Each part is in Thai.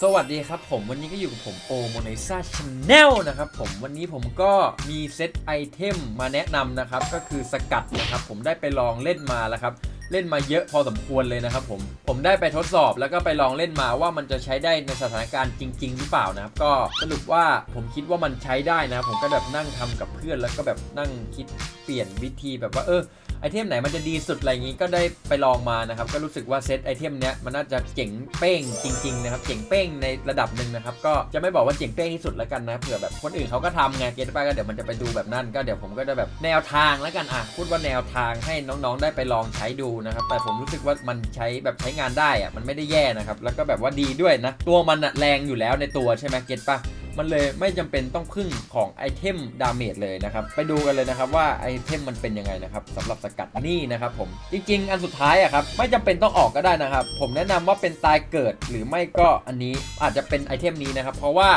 สวัสดีครับผมวันนี้ก็อยู่กับผมโอโมเนซ่าชาแนลนะครับผมวันนี้ผมก็มีเซตไอเทมมาแนะนำนะครับ ก็คือสกัดนะครับ ผมได้ไปลองเล่นมาแล้วครับ เล่นมาเยอะพอสมควรเลยนะครับผมผมได้ไปทดสอบแล้วก็ไปลองเล่นมาว่ามันจะใช้ได้ในสถานการณ์จริง ๆ หรือเปล่านะครับ ก็สรุปว่าผมคิดว่ามันใช้ได้นะ ผมก็แบบนั่งทำกับเพื่อนแล้วก็แบบนั่งคิดเปลี่ยนวิธีแบบว่าเออ ไอเทมไหนมันจะดีสุดอะไรอย่างนี้ก็ได้ไปลองมานะครับ ก็รู้สึกว่าเซตไอเทมเนี้ยมันน่าจะเจ๋งเป้งจริงๆนะครับ เจ๋งเป้งในระดับหนึ่งนะครับ ก็จะไม่บอกว่าเจ๋งเป้งที่สุดแล้วกันนะ เผื่อแบบคนอื่นเขาก็ทำไง เก็ตไปก็เดี๋ยวมันจะไปดูแบบนั้นก็เดี๋ยวผมก็จะแบบแนวทางแล้วกันอะ พูดว่าแนวทางให้น้องๆได้ไปลองใช้ดูนะครับ แต่ผมรู้สึกว่ามันใช้แบบใช้งานได้อะมันไม่ได้แย่นะครับ แล้วก็แบบว่าดีด้วยนะ ตัวมันอะแรงอยู่แล้วในตัวใช่ไหมเก็ตปะ มันเลยไม่จำเป็นต้องพึ่งของไอเทมดาเมจเลยนะครับ ไปดูกันเลยนะครับว่าไอเทมมันเป็นยังไงนะครับสำหรับสกัดนี่นะครับผม จริง ๆ อันสุดท้ายอะครับไม่จำเป็นต้องออกก็ได้นะครับ ผมแนะนำว่าเป็นตายเกิดหรือไม่ก็อันนี้อาจจะเป็นไอเทมนี้นะครับ เพราะว่า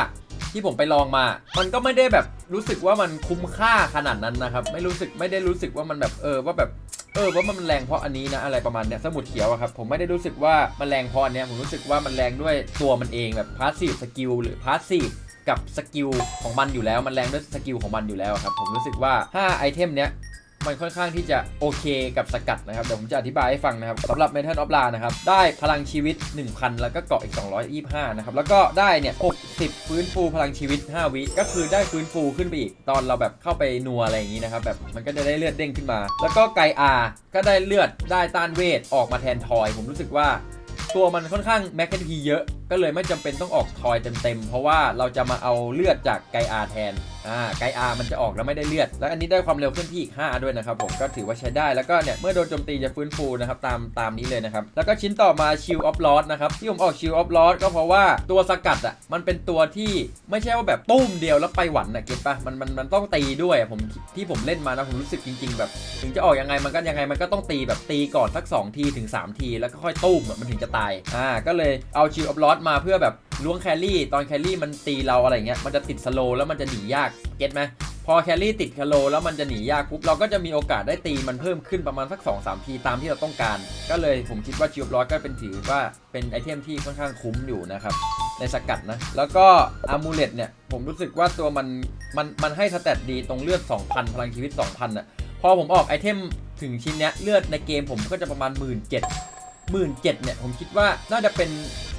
ที่ผมไปลองมา มันก็ไม่ได้แบบรู้สึกว่ามันคุ้มค่าขนาดนั้นนะครับ ไม่รู้สึกไม่ได้รู้สึกว่ามันแบบเออว่าแบบเออว่ามันแรงเพราะอันนี้นะอะไรประมาณเนี้ยสมุดเขียวอะครับผมไม่ได้รู้สึกว่ามันแรงเพราะอันเนี้ยผมรู้สึกว่ามันแรงด้วยตัวมันเองแบบพาสซีฟสกิลหรือพาสซีฟ กับสกิลของมันอยู่แล้วมันแรงด้วยสกิลของมันอยู่แล้วครับ ผมรู้สึกว่าถ้าไอเทมเนี้ยมันค่อนข้างที่จะโอเคกับสกัดนะครับเดี๋ยวผมจะอธิบายให้ฟังนะครับสำหรับ Metal of La นะครับ ได้พลังชีวิต 1,000 แล้วก็เกาะอีก 225 นะครับ แล้วก็ได้เนี่ย 60 ฟื้นฟูพลังชีวิต 5 วิ ก็คือได้ฟื้นฟูขึ้นไปอีก ตอนเราแบบเข้าไปนัวอะไรอย่างนี้นะครับแบบมันก็จะได้เลือดเด้งขึ้นมา แล้วก็ไกอาก็ได้เลือดได้ต้านเวทออกมาแทนทอย ผมรู้สึกว่า ตัวมันค่อนข้างแมคเคนพีเยอะ ก็เลยไม่จำเป็นต้องออกทอยเต็มๆ เพราะว่าเราจะมาเอาเลือดจากไกอาแทน อ่า ไกอามันจะออกแล้วไม่ได้เลือด แล้วอันนี้ได้ความเร็วเคลื่อนที่อีก 5 ด้วยนะครับผม ก็ถือว่าใช้ได้ แล้วก็เนี่ย เมื่อโดนโจมตีจะฟื้นฟูนะครับ ตามตามนี้เลยนะครับ แล้วก็ชิ้นต่อมาชิลออฟลอสนะครับ ที่ผมออกชิลออฟลอสก็เพราะว่าตัวสกัดอะ มันเป็นตัวที่ไม่ใช่ว่าแบบตุ้มเดียวแล้วไปหวันนะเก็ตปะมันมันมันต้องตีด้วย ผมที่ผมเล่นมานะผมรู้สึกจริง ๆ แบบ ถึงจะออกยังไงมันก็ยังไงมันก็ต้องตีแบบตีก่อนสัก2ทีถึง3ทีแล้วก็ค่อยตุ้มมันถึงจะตาย อ่า ก็เลยเอาชิลออฟลอสมาเพื่อแบบล้วงแครี่ ตอนแครี่มันตีเราอะไรเงี้ยมันจะติดสโลว์แล้วมันจะหนียากเก็ตไหมพอแครี่ติดคาโลแล้วมันจะหนียากปุ๊บเราก็จะมีโอกาสได้ตีมันเพิ่มขึ้นประมาณสัก2 3ทีตามที่เราต้องการ ก็เลยผมคิดว่าชิลออฟลอสก็เป็นถือว่าเป็นไอเทมที่ค่อนข้างคุ้มอยู่นะครับในสกัดนะ แล้วก็อามูเลตเนี่ย ผมรู้สึกว่าตัวมัน มัน มันให้สเตตดีตรงเลือด 2,000 พลังชีวิต 2,000อะ พอผมออกไอเทมถึงชิ้นเนี้ยเลือดในเกมผมก็จะประมาณ 1 7 0 0 0หมื่นเจ็ดเนี่ยผมคิดว่าน่าจะเป็น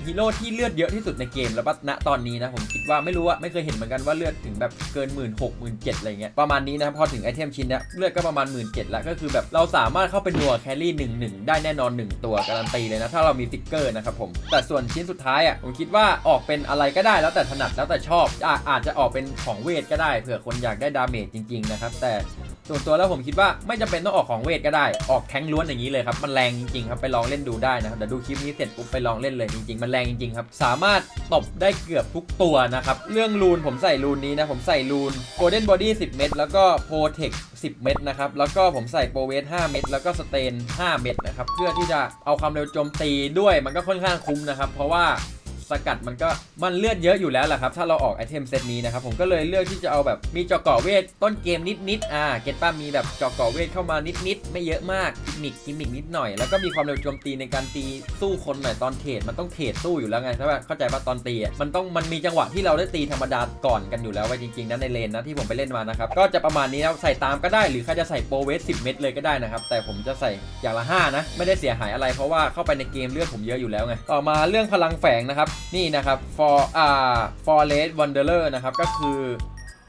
ฮีโร่ที่เลือดเยอะที่สุดในเกมแล้วณตอนนี้นะผมคิดว่าไม่รู้อะไม่เคยเห็นเหมือนกันว่าเลือดถึงแบบเกินหมื่นหกหมื่นเจ็ดอะไรเงี้ยประมาณนี้นะครับพอถึงไอเทมชิ้นเนี้ยเลือดก็ประมาณหมื่นเจ็ดแล้วก็คือแบบเราสามารถเข้าไปนัวแครี่หนึ่งหนึ่งได้แน่นอน1ตัวการันตีเลยนะถ้าเรามีฟิกเกอร์นะครับผมแต่ส่วนชิ้นสุดท้ายอะผมคิดว่าออกเป็นอะไรก็ได้แล้วแต่ถนัดแล้วแต่ชอบอาอาจจะออกเป็นของเวทก็ได้เผื่อคนอยากได้ดาเมจจริงๆนะครับแต่ ส่วนตัวแล้วผมคิดว่าไม่จำเป็นต้องออกของเวทก็ได้ ออกแทงล้วนอย่างนี้เลยครับ มันแรงจริงๆครับ ไปลองเล่นดูได้นะครับ เดี๋ยวดูคลิปนี้เสร็จปุ๊บไปลองเล่นเลยจริงๆ มันแรงจริงๆครับ สามารถตบได้เกือบทุกตัวนะครับ เรื่องรูนผมใส่รูนนี้นะ ผมใส่รูน Golden Body 10 เม็ดแล้วก็ Protect 10 เม็ดนะครับ แล้วก็ผมใส่โปรเวท5เม็ดแล้วก็สเตน 5 เม็ดนะครับ เพื่อที่จะเอาความเร็วโจมตีด้วย มันก็ค่อนข้างคุ้มนะครับ เพราะว่า สกัดมันก็มันเลือดเยอะอยู่แล้วแหละครับ ถ้าเราออกไอเทมเซตนี้นะครับผมก็เลยเลือกที่จะเอาแบบมีจาะเกาะเวทต้นเกมนิดๆอ่าเก็ตป้ามีแบบจาะเกาะเวทเข้ามานิดๆไม่เยอะมากกิมมิกกิมมิกนิดหน่อย แล้วก็มีความเร็วโจมตีในการตีสู้คนหน่อยตอนเทรดมันต้องเทรดสู้อยู่แล้วไงใช่ป่ะเข้าใจป่ะตอนตีอะมันต้องมันมีจังหวะที่เราได้ตีธรรมดาก่อนกันอยู่แล้วไว้จริงๆนะในเลนนะที่ผมไปเล่นมานะครับก็จะประมาณนี้นะใส่ตามก็ได้หรือใครจะใส่โปรเวท10 เม็ดเลยก็ได้นะครับแต่ผมจะใส่อย่างละ5นะไม่ได้เสียหายอะไร เพราะว่าเข้าไปในเกมเลือดผมเยอะอยู่แล้วไงต่อมาเรื่องพลังแฝงนะครับนี่นะครับ for อ่า forest wanderer นะครับ ก็คือ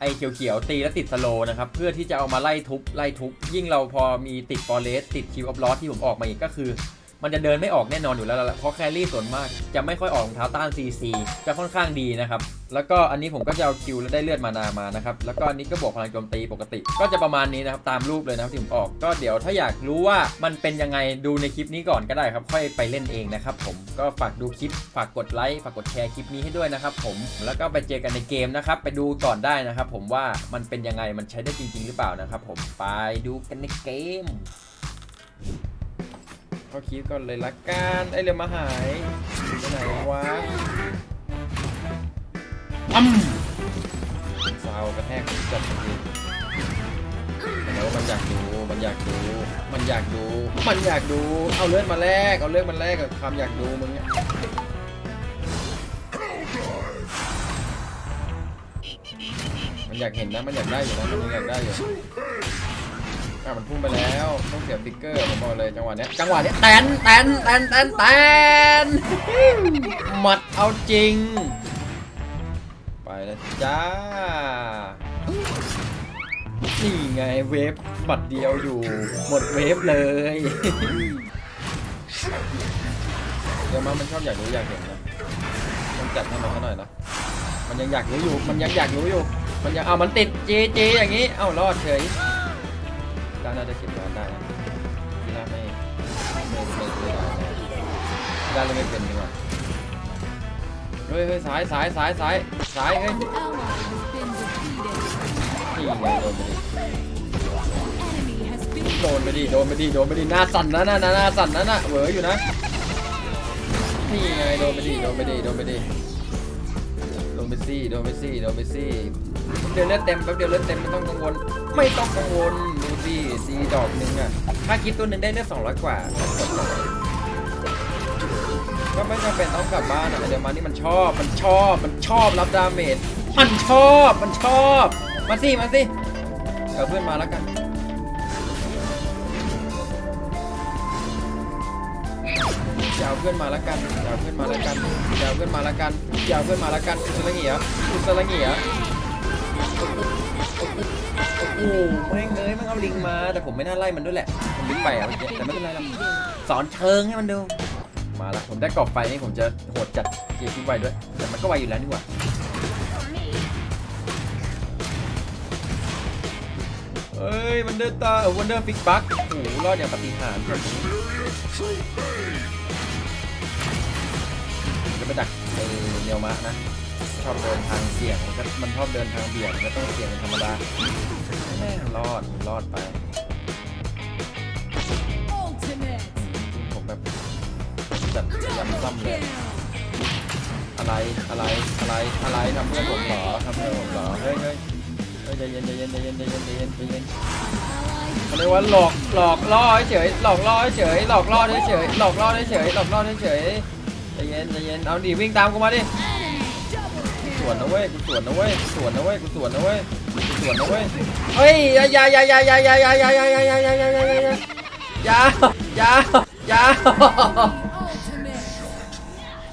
ไอเขียวๆตีแล้วติดสโลนะครับ เพื่อที่จะเอามาไล่ทุบ ไล่ทุบ ยิ่งเราพอมีติด forest ติด kill of loss ที่ผมออกมาอีกก็คือ มันจะเดินไม่ออกแน่นอนอยู่แล้วละเพราะแครี่ส่วนมากจะไม่ค่อยออกรองเท้าต้าน CC จะค่อนข้างดีนะครับ แล้วก็อันนี้ผมก็จะเอาคิวแล้วได้เลือดมานามานะครับ แล้วก็อันนี้ก็บวกพลังโจมตีปกติ ก็จะประมาณนี้นะครับ ตามรูปเลยนะครับที่ผมออก ก็เดี๋ยวถ้าอยากรู้ว่ามันเป็นยังไงดูในคลิปนี้ก่อนก็ได้ครับ ค่อยไปเล่นเองนะครับผม ก็ฝากดูคลิป ฝากกดไลค์ ฝากกดแชร์คลิปนี้ให้ด้วยนะครับผม แล้วก็ไปเจอกันในเกมนะครับ ไปดูก่อนได้นะครับ ผมว่ามันเป็นยังไง มันใช้ได้จริง ๆ หรือเปล่านะครับ ผม ไปดูกันในเกม เก็คิดก่อนเลยละกันไอเรือมาหายไปไหนวะอืมซาวกระแทกจัดจริงแล้วมันอยากดู มันอยากดู มันอยากดู มันอยากดู เอาเลือดมาแลก เอาเลือดมาแลกกับความอยากดูมึงมันอยากเห็นนะ มันอยากได้อยู่นะ มันอยากได้อยู่ อะมันพุ่งไปแล้วต้องเสียฟิกเกอร์ผมบอกเลยจังหวะเนี้ยจังหวะเนี้ยแตนแตนแตนแตนแตนหมัดเอาจริง ไปแล้วจ้านี่ไงเวฟบัดเดียวอยู่ หมดเวฟเลยเดี๋ยวมามันชอบอยากรู้อยากเห็นนะต้องจัดให้มันซะหน่อยนะมันยังอยากรู้อยู่ มันยังอยากรู้อยู่ มันยังเอามันติดเจเจอย่างนี้ เอ้ารอดเฉย ด้านน่าจะเก็บงานได้นะที่น่าไม่ไม่ไม่ไม่ได้ด้าเลยไม่เป็นดีกว่าเฮ้ยเฮ้ยสายสายสายสายสายเฮ้ยนี่ไงโดนไปดิโดนไปดิโดนไปดิโดนไปดิหน้าสั่นนะหน้าหน้าหน้าสั่นนะน่ะเหวออยู่นะนี่ไงโดนไปดิโดนไปดิโดนไปดิโดนไปซี่โดนไปซี่โดนไปซี่เดี๋ยวเลือดเต็มแป๊บเดียวเลือดเต็มไม่ต้องกังวลไม่ต้องกังวล ดูสิซีดอกหนึ่งอะถ้าคิดตัวหนึ่งได้เลือด200กว่า ก็ไม่จำเป็นต้องกลับบ้านอะเดี๋ยวมานี่มันชอบ มันชอบ มันชอบรับดาเมจ มันชอบ มันชอบ มาสิ มาสิเอาเพื่อนมาแล้วกันอย่าเอาเพื่อนมาแล้วกันอย่าเอาเพื่อนมาแล้วกันอย่าเอาเพื่อนมาแล้วกันอย่าเอาเพื่อนมาแล้วกันอุสระเหียอุสระเหีย โอ้โหแม่งเลยมันเอาลิงมา แต่ผมไม่น่าไล่มันด้วยแหละผมลิงไปอะแต่ไม่เป็นไรหรอกสอนเชิงให้มันดู มาละผมได้กรอบไฟนี่ผมจะโหดจัดเกียร์ทิ้งไวด้วย แต่มันก็ไวอยู่แล้วนี่หว่าเอ้ยมันเดินตาวันเดอร์ฟิกบักโอ้โหรอดอย่างปฏิหารจะไปดักไอเนียวมะนะ ชอบเดินทางเสี่ยงมันก็มันชอบเดินทางเบี่ยงมันก็ต้องเสี่ยงเป็นธรรมดาแม่รอดรอดไป ultimate. ผมแบบจัดยำซ้ำเลย อะไรอะไรอะไรอะไรทำเพื่อนผมเหรอทำเพื่อนผมเหรอเฮ้ยเฮ้ยเฮ้ยใจเย็นใจเย็นใจเย็นใจเย็นใจเย็นใจเย็นเขาเรียกว่าหลอกหลอกล่อเฉยหลอกล่อเฉยหลอกล่อเฉยหลอกล่อเฉยหลอกล่อเฉยใจเย็นใจเย็นเอาดิวิ่งตามกูมาดิ สวนนะเว้ยกูสวนนะเว้ยกูสวนนะเว้ยกูสวนนะเว้ยกูสวนนะเว้ยเฮ้ยอย่าอย่าอย่าอย่าอย่าอย่าอย่าอย่าอย่าอย่าอย่าอย่าอย่าอย่าอย่าอย่าอย่า Ultimate.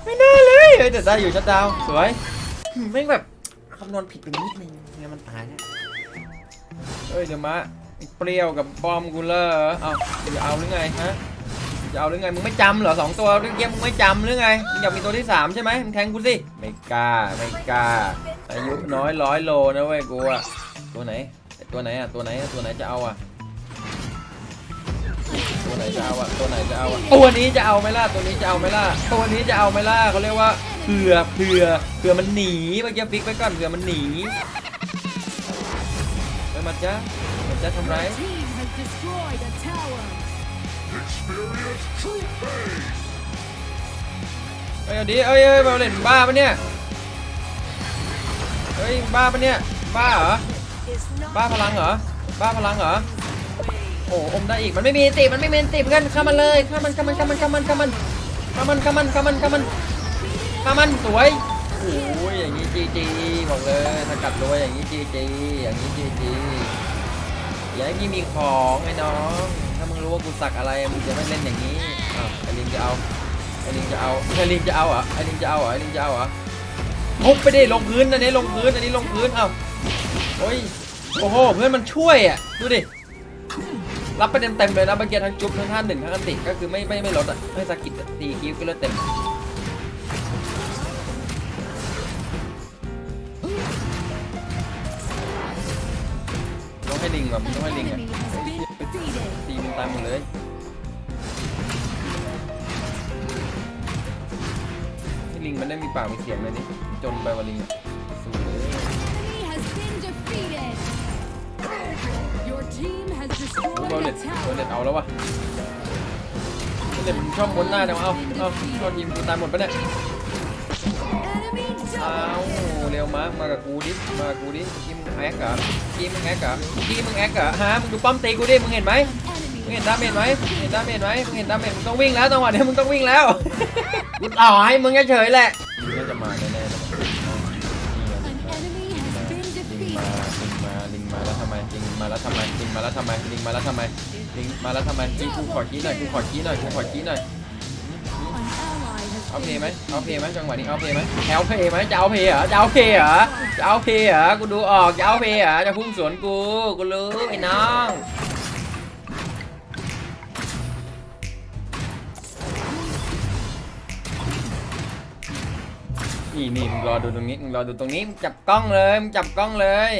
ไม่น่าเลยเฮ้ยแต่ได้อยู่ชัดดาวสวยแม่งแบบคำนวณผิดไปนิดนึงเนี่ยมันตายแล้วเฮ้ยเดี๋ยวมาเปรี้ยวกับบอมกูเลยเอาจะเอาหรือไงฮะ จะเอาหรือไงมึงไม่จำเหรอสองตัวเมื่อกี้มึงไม่จำหรือไงมึงอยากมีตัวที่สามใช่ไหมมึงแทงกูสิไม่กล้าไม่กล้า อายุน้อยร้อยโลนะเว้ยกูอะตัวไหนตัวไหนอะตัวไหนตัวไหนจะเอาอะตัวไหนจะเอาอะตัวไหนจะเอาอะตัวนี้จะเอาไหมล่ะตัวนี้จะเอาไหมล่ะตัวนี้จะเอาไหมล่ะเขาเรียกว่าเผื่อเผื่อเผื่อมันหนีเมื่อกี้ฟิกไปก่อนเผื่อมันหนีไปมาจ้ามาจ้าทำไร เฮ้ยเอาดิเอ้ยเอ้ยมาเล่นบ้าปะเนี่ยเฮ้ยบ้าปะเนี่ยบ้าเหรอบ้าพลังเหรอบ้าพลังเหรอโอ้อมได้อีกมันไม่มีติมันไม่มีติเพื่อนข้ามันเลยข้ามมันข้ามมันข้ามมันข้ามมันข้ามมันข้ามมันข้ามมันข้ามมันข้ามมันข้ามันสวยโอ้ยอย่างนี้จีจีบอกเลยสกัดรวยอย่างนี้จีจีอย่างนี้จีจีอย่าให้พี่มีของไอ้น้อง รู้ว่ากูสักอะไรมึงจะไม่เล่นอย่างนี้อ้าวไอ้ลิงจะเอาไอ้ลิงจะเอาไอ้ลิงจะเอาเหรอไอ้ลิงจะเอาเหรอไอ้ลิงจะเอาเหรอทุบไปดิลงพื้นอันนี้ลงพื้นอันนี้ลงพื้นเอ้าโอ้ยโอ้โหเพื่อนมันช่วยอะดูดิรับไปเต็มเต็มๆเลยนะเมื่อกี้ทั้งจุ๊บทั้งท่านหนึ่งทั้งอันติก็คือไม่ไม่ไม่ลดอะไม่สะกิดอะตีคิวก็ลดเต็มต้องให้ลิงแบบต้องให้ An ลิงอะ ตีมันตายหมดเลยให้ลิงมันได้มีปากมีเสียงเลยนี่จนไปว่าลิงอะสู้เลย Enemy has been defeated. Your team has บอล destroyed เล็ a ตบอลเล็ต tower. เอาแล้ววะบอลเล็ตมันชอบม้วนหน้าจังวะเอาเอาเอาทีมกูตายหมดปะเนี่ย Enemy เอา double เร็วมามากับกูดิ มากับกูดิกิมมึงแอคเหรอกิมมึงแอคเหรอกิมมึงแอคเหรอฮะมึงดูป้อมตีกูดิ มึงเห็นไหม enemy. มึงเห็นดาเมจไหมมึงเห็นดาเมจไหมมึงเห็นดาเมจมึงต้องวิ่งแล้วจังหวะนี้มึงต้องวิ่งแล้วกูต่อให้มึงเฉยๆแหละมึงน่าจะมาแน่ๆเลย An enemy has been ลิงมาลิงมาลิงมาแล้วทำไมลิงมาแล้วทำไมลิงมาแล้วทำไมลิงมาแล้วทำไมลิงมาแล้วทำไมนี่กูขอกี้หน่อยกูขอกี้หน่อยกูขอกี้หน่อย An ally has เอาเพ been ย์ไหมเอาเพย์ไหมจังหวะนี้เอาเพย์ไหมเอาเพย์ไหมจะเอาเพย์เหรอจะเอาเพย์เหรอจะเอาเพย์เหรอกูดูออกจะเอาเพย์เหรอจะพุ่งสวนกูกูรู้ไอ้น้อง นี่นี่มึงรอดูตรงนี้มึงรอดูตรงนี้มึงจับกล้องเลยมึงจับกล้องเลย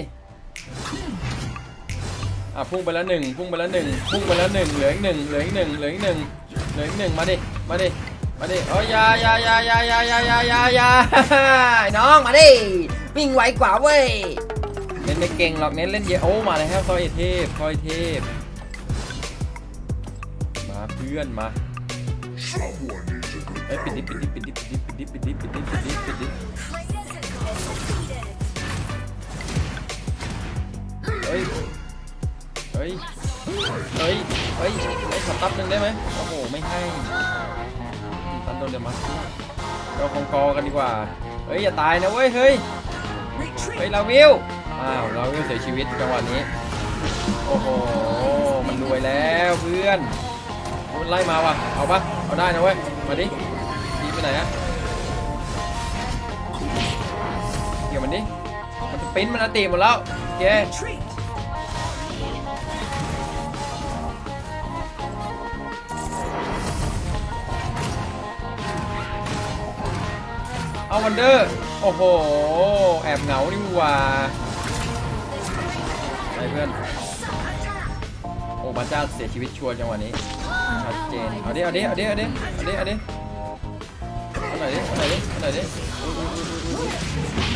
อะพุ่งไปแล้วหนึ่งพุ่งไปแล้วหนึ่งพุ่งไปแล้วหนึ่งเหลืออีกหนึ่งเหลืออีกหนึ่งเหลืออีกหนึ่งเหลืออีกหนึ่งมาดิมาดิมาดิโอ้ยยายายายายายายายายาน้องมาดิวิ่งไวกว่าเว้ยเล่นไม่เก่งหรอกเน้นเล่นเยอะโอ้มาแล้วซอยเทพซอยเทพมาเพื่อนมาเอ้ยปิดดิปิดดิปิดดิปิดดิปิดดิปิดดิปิดดิ เฮ้ย เฮ้ย เฮ้ย เฮ้ยไอ้ขอตับหนึ่งได้ไหมโอ้โห ไม่ให้ตันโดนเดมัสเราคงกอกันดีกว่า เฮ้ย อย่าตายนะเว้ย เฮ้ย เฮ้ย ลาวิว อ้าว ลาวิวเสียชีวิตจังหวะนี้ โอ้โห มันรวยแล้วเพื่อนมันไล่มาว่ะ เอาปะเอาได้นะเว้ย มาดิดีไปไหนอะเกี่ยวมันดิ มันสปรินมันอติหมดแล้ว โอเค เอาวันเดอร์ โอ้โห แอบเหงานี่ว่าไปเพื่อน โอ้พระเจ้าเสียชีวิตชัวร์จังหวะนี้ ชัดเจน เอาดิเอาดิเอาดิเอาดิเอาดิเอาดิเอาหน่อยดิเอาหน่อยดิเอาหน่อยดิ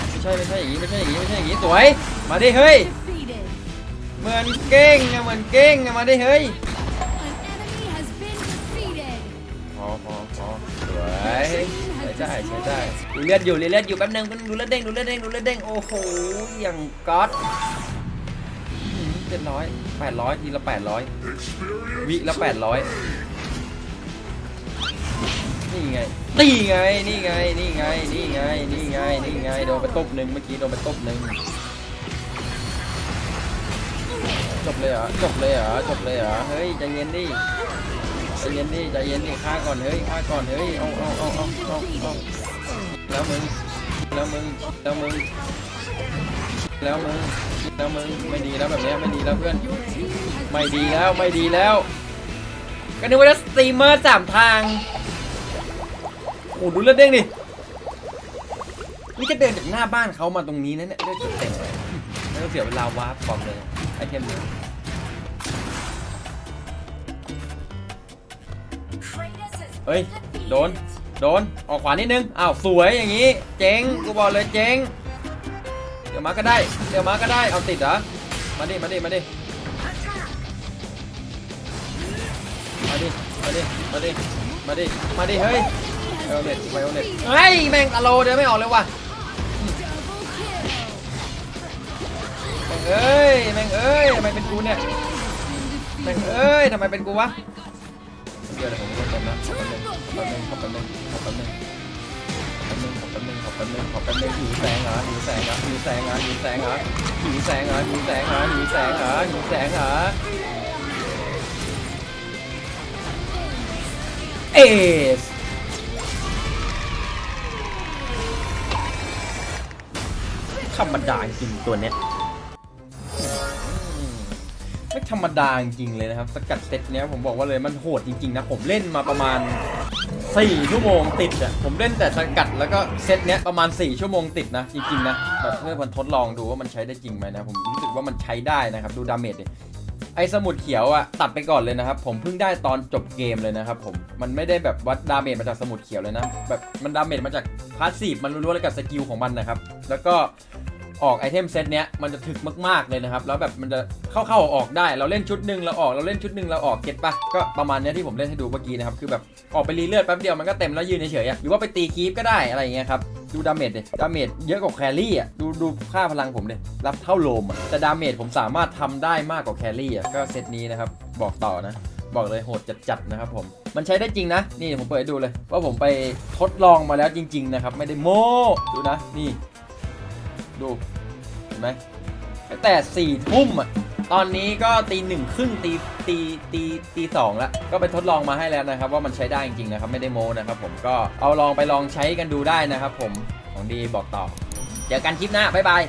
ไม่ใช่ไม่ใช่อย่างงี้ไม่ใช่อย่างงี้ไม่ใช่อย่างงี้สวย มาดิเฮ้ย เหมือนเก่งอะเหมือนเก่งอะมาดิเฮ้ย ได้ใช้ได้ดูเลือดอยู่เลือดอยู่แป๊บนึงแป๊บนึงดูเลือดเด้งดูเลือดเด้งดูเลือดเด้งโอ้โหอย่างก๊อตเจ็ดร้อยแปดร้อยทีละแปดร้อยวิละแปดร้อยนี่ไงนี่ไงนี่ไงนี่ไงนี่ไงนี่ไงนี่ไงโดนไปตบหนึ่งเมื่อกี้โดนไปตบหนึ่งจบเลยเหรอจบเลยเหรอจบเลยเหรอเฮ้ยใจเย็นดิ ใจเย็นดิใจเย็นดิฆ่าก่อนเฮ้ยฆ่าก่อนเฮ้ยเอาเอาเอาเอาเอาเอาแล้วมึงแล้วมึงแล้วมึงแล้วมึงแล้วมึงไม่ดีแล้วแบบนี้ไม่ดีแล้วเพื่อนไม่ดีแล้วไม่ดีแล้วก็นึกว่าจะสตรีมเมอร์สามทางโอ้ดูเลือดเด้งดินี่ก็เดินจากหน้าบ้านเขามาตรงนี้นะเนี่ยเลือดเต็มเลยไม่ต้องเสียเวลาวาร์ปบอกเลยไอเทมเเฮ้ย โดน โดน ออกขวานิดนึง อ้าว สวยอย่างนี้ เจ๊ง กูบอกเลยเจ๊ง เดี๋ยวมาก็ได้ เดี๋ยวมาก็ได้ เอาติดเหรอ มาดิ มาดิ มาดิ มาดิ มาดิ มาดิ มาดิ มาดิ เฮ้ยไวโอเล็ตไวโอเล็ตเฮ้ย แม่งตะโลเดี๋ยวไม่ออกเลยว่ะแม่งเอ้ย แม่งเอ้ยทำไมเป็นกูเนี่ย แม่งเอ้ยทำไมเป็นกูวะ เดี๋ยวผมก็เต็มนะขอแป๊บนึงขอแป๊บนึงขอแป๊บนึงขอแป๊บนึงขอแป๊บนึงขอแป๊บนึงขอแป๊บนึงหิวแสงเหรอหิวแสงเหรอหิวแสงเหรอหิวแสงเหรอหิวแสงเหรอหิวแสงเหรอหิวแสงเหรอหิวแสงเหรอเอสธรรมดาจริงตัวเนี้ย ไม่ธรรมดาจริงๆเลยนะครับ สกัดเซตเนี้ยผมบอกว่าเลยมันโหดจริงๆนะผมเล่นมาประมาณ4ชั่วโมงติดอะผมเล่นแต่สกัดแล้วก็เซตเนี้ยประมาณ 4 ชั่วโมงติดนะจริงๆนะแบบเพื่อมันทดลองดูว่ามันใช้ได้จริงไหมนะผมรู้สึกว่ามันใช้ได้นะครับดูดาเมจดิไอ้สมุดเขียวอะตัดไปก่อนเลยนะครับ ผมเพิ่งได้ตอนจบเกมเลยนะครับผมมันไม่ได้แบบวัดดาเมจมาจากสมุดเขียวเลยนะแบบมันดาเมจมาจากพาสซีฟมันล้วนๆเลยกับสกิลของมันนะครับแล้วก็ ออกไอเทมเซตเนี้ยมันจะถึกมากๆเลยนะครับ แล้วแบบมันจะเข้าๆออกได้เราเล่นชุดหนึ่งเราออกเราเล่นชุดหนึ่งเราออกเก็ตปะก็ประมาณเนี้ยที่ผมเล่นให้ดูเมื่อกี้นะครับคือแบบออกไปรีเลือดแป๊บเดียวมันก็เต็มแล้วยืนเฉยๆอะหรือว่าไปตีคีฟก็ได้อะไรอย่างเงี้ยครับดูดาเมจดิดาเมจเยอะกว่าแครี่อะดูดูค่าพลังผมดิรับเท่าโลมอะแต่ดาเมจผมสามารถทำได้มากกว่าแครี่อะก็เซตนี้นะครับบอกต่อนะบอกเลยโหดจัดๆนะครับผมมันใช้ได้จริงนะ นี่ผมเปิดให้ดูเลย ว่าผมไปทดลองมาแล้วจริง ๆ นะครับ ไม่ได้โม้ดูนะ นี่ ดูเห็นไหมตั้งแต่สี่ทุ่มอะตอนนี้ก็ตีหนึ่งครึ่งตีตีตีตีสองละก็ไปทดลองมาให้แล้วนะครับ ว่ามันใช้ได้จริงๆนะครับ ไม่ได้โม้นะครับ ผมก็เอาลองไปลองใช้กันดูได้นะครับ ผมของดีบอกต่อ เจอกันคลิปหน้าบ๊ายบาย